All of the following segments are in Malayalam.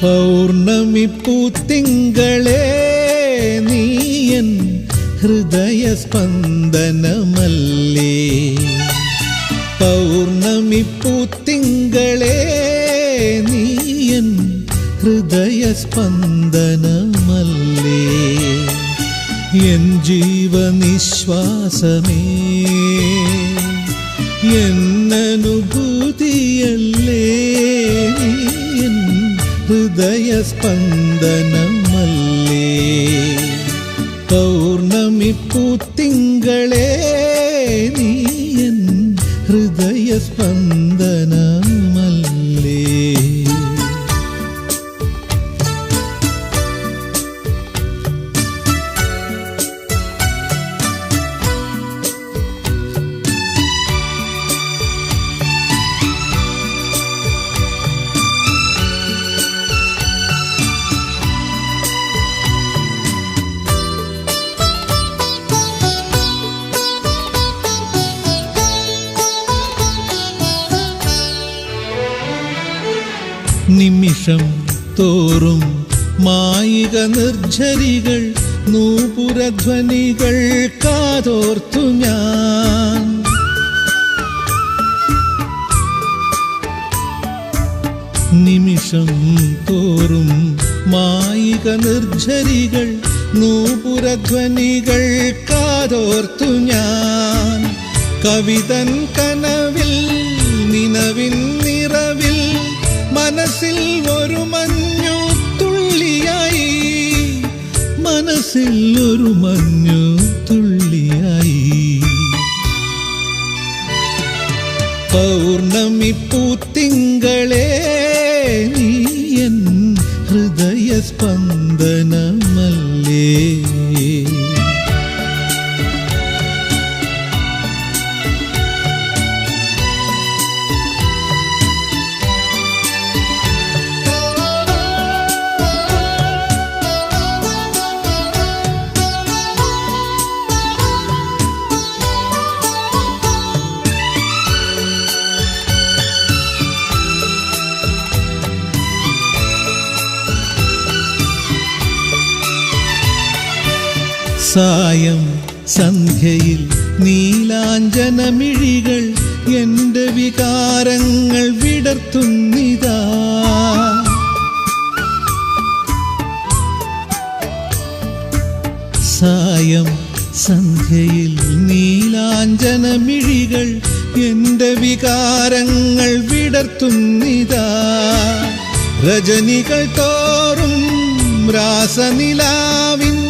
പൗർണമി പൂത്തിങ്കളേ നീയൻ ഹൃദയ സ്പന്ദനമല്ലേ? പൗർണമി പൂത്തിങ്കളേ നീയൻ ഹൃദയ സ്പന്ദനമല്ലേ? എൻ ജീവനിശ്വാസമേ എന്നനുഭൂതിയല്ലേ ഹൃദയ സ്പന്ദനമല്ലേ പൗർണമി പൂത്തിങ്കളേ നീയൻ ഹൃദയ സ്പന്ദനമല്ലേ നിമിഷം തോറും മായിക നിർജരികൾ നൂപുരധ്വനികൾ കാതോർത്തു ഞാൻ. നിമിഷം തോറും മായിക നിർജരികൾ നൂപുരധ്വനികൾ കാതോർത്തു ഞാൻ. കവിതൻ കനവിൽ നിലവിൻ മനസ്സിൽ ഒരു മഞ്ഞു തുള്ളിയായി. മനസ്സിൽ ഒരു മഞ്ഞു തുള്ളിയായി. പൗർണമി നീ എൻ ഹൃദയ സ്പന്ദനമല്ലേ സായം സന്ധ്യയിൽ നീലാഞ്ജനമിഴികൾ എന്റെ വികാരങ്ങൾ വിടർത്തുന്നിതാ. സായം സന്ധ്യയിൽ നീലാഞ്ജനമിഴികൾ എന്റെ വികാരങ്ങൾ വിടർത്തുന്നിതാ. രജനികൾ തോറും രാസനിലാവിൻ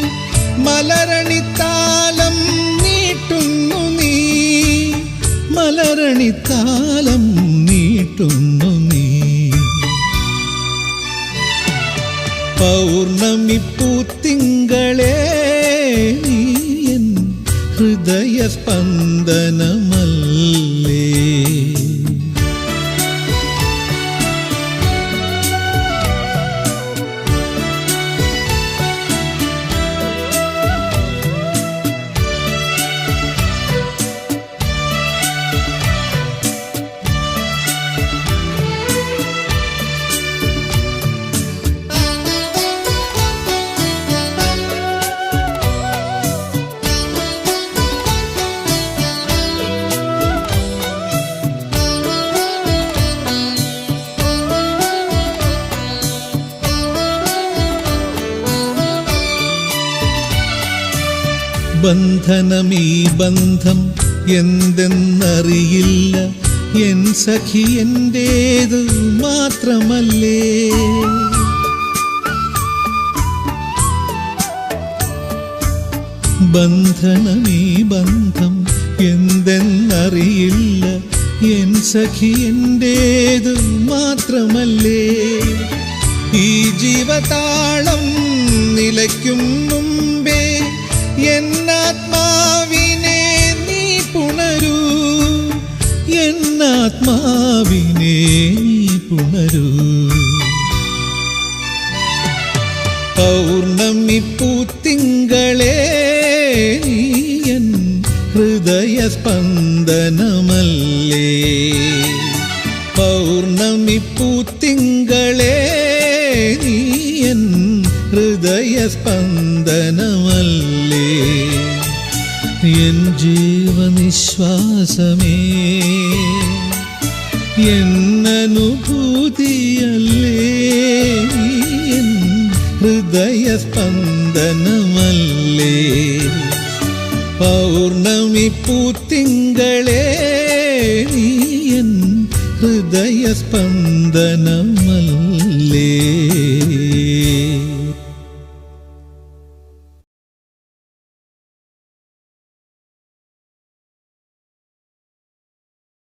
മലരണിത്താലം നീട്ടുന്നു നീ. മലരണിത്താലം നീട്ടുന്നു നീ. പൗർണമി പൂത്തിങ്കളേ നീ ഹൃദയ സ്പന്ദനമല്ലേ ബന്ധനമീ ബന്ധം എന്തെന്നറിയില്ല. എൻ സഖി എന്റേതു മാത്രമല്ലേ? ബന്ധനമീ ബന്ധം എന്തെന്നറിയില്ല. എൻ സഖി എന്റേതു മാത്രമല്ലേ? ഈ ജീവതാളം നിലയ്ക്കും ഉണരൂ പൗർണമി പൂത്തിങ്കളേ ഹൃദയ സ്പന്ദനമല്ലേ? പൗർണമി പൂത്തിങ്കളേ നീയൻ ഹൃദയ സ്പന്ദനമല്ലേ? എൻ ജീവനിശ്വാസമേ. എന്നനുഭൂതിയല്ലേ ഹൃദയ സ്പന്ദനമല്ലേ പൗർണമി പൂത്തിങ്കളേ ഹൃദയ സ്പന്ദനമല്ലേ